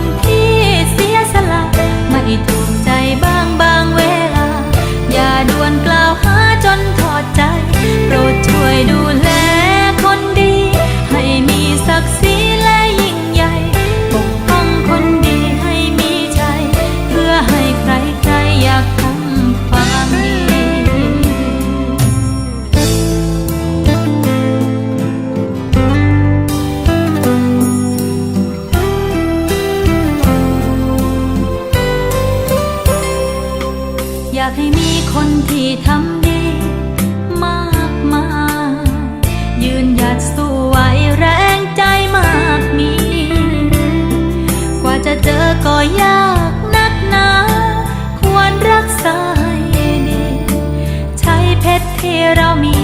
one. ให้มีคนที่ทำดีมากมายยืนหยัดสู้ไหวแรงใจมากมี กว่าจะเจอก็ยากนักหนา ควรรักษาให้ดี ใช้เพชรที่เรามี